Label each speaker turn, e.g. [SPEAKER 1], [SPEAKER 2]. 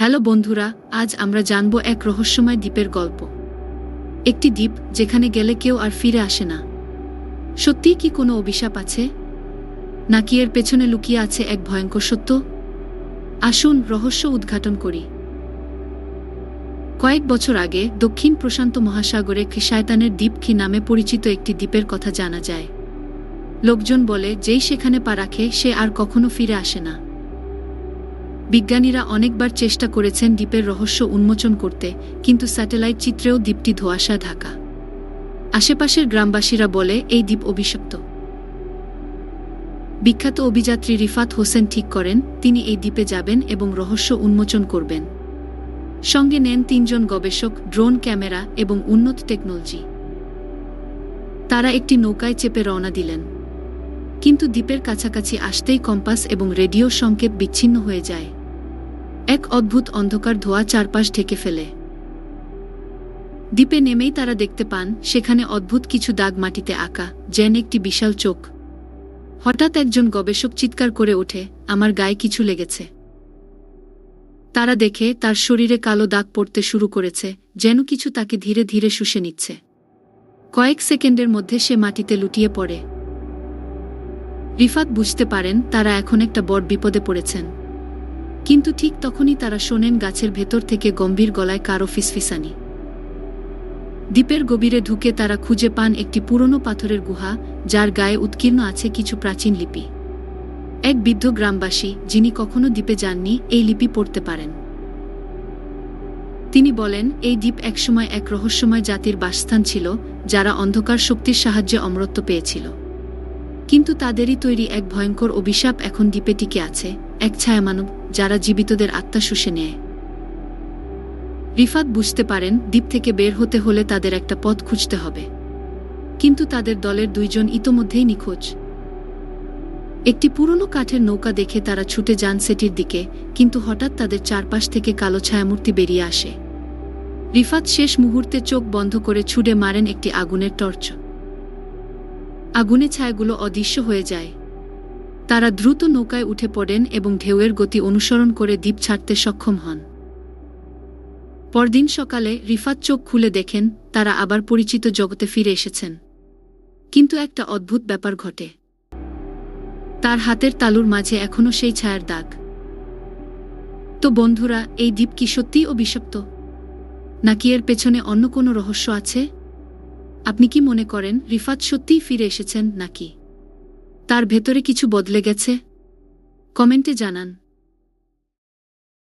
[SPEAKER 1] Hello বন্ধুরা, আজ আমরা জানব এক রহস্যময় দ্বীপের গল্প। একটি দ্বীপ যেখানে গেলে কেউ আর ফিরে আসে না। সত্যিই কি কোনো অভিশাপ আছে? নাকি এর পেছনে লুকিয়ে আছে এক ভয়ঙ্কর সত্য? আসুন রহস্য উদ্ঘাটন করি। কয়েক বছর আগে দক্ষিণ প্রশান্ত মহাসাগরে খিসায়তানের দ্বীপ খি নামে পরিচিত একটি দ্বীপের কথা জানা যায়। লোকজন বলে, যেই সেখানে পা রাখে, সে আর কখনো ফিরে আসে না। বিজ্ঞানীরা অনেকবার চেষ্টা করেছেন দ্বীপের রহস্য উন্মোচন করতে, কিন্তু স্যাটেলাইট চিত্রেও দ্বীপটি ধোঁয়াশা ঢাকা। আশেপাশের গ্রামবাসীরা বলে, এই দ্বীপ অভিশপ্ত। বিখ্যাত অভিযাত্রী রিফাত হোসেন ঠিক করেন, তিনি এই দ্বীপে যাবেন এবং রহস্য উন্মোচন করবেন। সঙ্গে নেন তিনজন গবেষক, ড্রোন ক্যামেরা এবং উন্নত টেকনোলজি। তারা একটি নৌকায় চেপে রওনা দিলেন। কিন্তু দ্বীপের কাছাকাছি আসতেই কম্পাস এবং রেডিও সংকেত বিচ্ছিন্ন হয়ে যায়। এক অদ্ভুত অন্ধকার ধোয়া চারপাশ ঢেকে ফেলে। দ্বীপে নেমেই তারা দেখতে পান, সেখানে অদ্ভুত কিছু দাগ মাটিতে আঁকা, যেন একটি বিশাল চোখ। হঠাৎ একজন গবেষক চিৎকার করে ওঠে, আমার গায়ে কিছু লেগেছে। তারা দেখে তার শরীরে কালো দাগ পড়তে শুরু করেছে, যেন কিছু তাকে ধীরে ধীরে শুষে নিচ্ছে। কয়েক সেকেন্ডের মধ্যে সে মাটিতে লুটিয়ে পড়ে। রিফাত বুঝতে পারেন, তারা এখন একটা বড় বিপদে পড়েছেন। কিন্তু ঠিক তখনই তারা শোনেন গাছের ভেতর থেকে গম্ভীর গলায় কারও ফিসফিসানি। দ্বীপের গভীরে ঢুকে তারা খুঁজে পান একটি পুরনো পাথরের গুহা, যার গায়ে উৎকীর্ণ আছে কিছু প্রাচীন লিপি। এক বৃদ্ধ গ্রামবাসী, যিনি কখনো দ্বীপে যাননি, এই লিপি পড়তে পারেন। তিনি বলেন, এই দ্বীপ একসময় এক রহস্যময় জাতির বাসস্থান ছিল, যারা অন্ধকার শক্তির সাহায্যে অমরত্ব পেয়েছিল। কিন্তু তাদেরই তৈরি এক ভয়ঙ্কর অভিশাপ এখন দ্বীপে টিকে আছে, এক ছায়ামানব যারা জীবিতদের আত্মা শুষে নেয়। রিফাত বুঝতে পারেন, দ্বীপ থেকে বের হতে হলে তাদের একটা পথ খুঁজতে হবে। কিন্তু তাদের দলের দুইজন ইতোমধ্যেই নিখোঁজ। একটি পুরনো কাঠের নৌকা দেখে তারা ছুটে যান সেটির দিকে, কিন্তু হঠাৎ তাদের চারপাশ থেকে কালো ছায়ামূর্তি বেরিয়ে আসে। রিফাত শেষ মুহূর্তে চোখ বন্ধ করে ছুড়ে মারেন একটি আগুনের টর্চ। আগুনে ছায়াগুলো অদৃশ্য হয়ে যায়। তারা দ্রুত নৌকায় উঠে পড়েন এবং ঢেউয়ের গতি অনুসরণ করে দ্বীপ ছাড়তে সক্ষম হন। পরদিন সকালে রিফাত চোখ খুলে দেখেন তারা আবার পরিচিত জগতে ফিরে এসেছেন। কিন্তু একটা অদ্ভুত ব্যাপার ঘটে। তার হাতের তালুর মাঝে এখনও সেই ছায়ার দাগ। তো বন্ধুরা, এই দ্বীপ কি সত্যিই অভিশপ্ত? নাকি এর পেছনে অন্য কোনো রহস্য আছে? আপনি কি মনে করেন রিফাত সত্যিই ফিরে এসেছেন নাকি? তার ভেতরে কিছু বদলে গেছে? কমেন্টে জানান।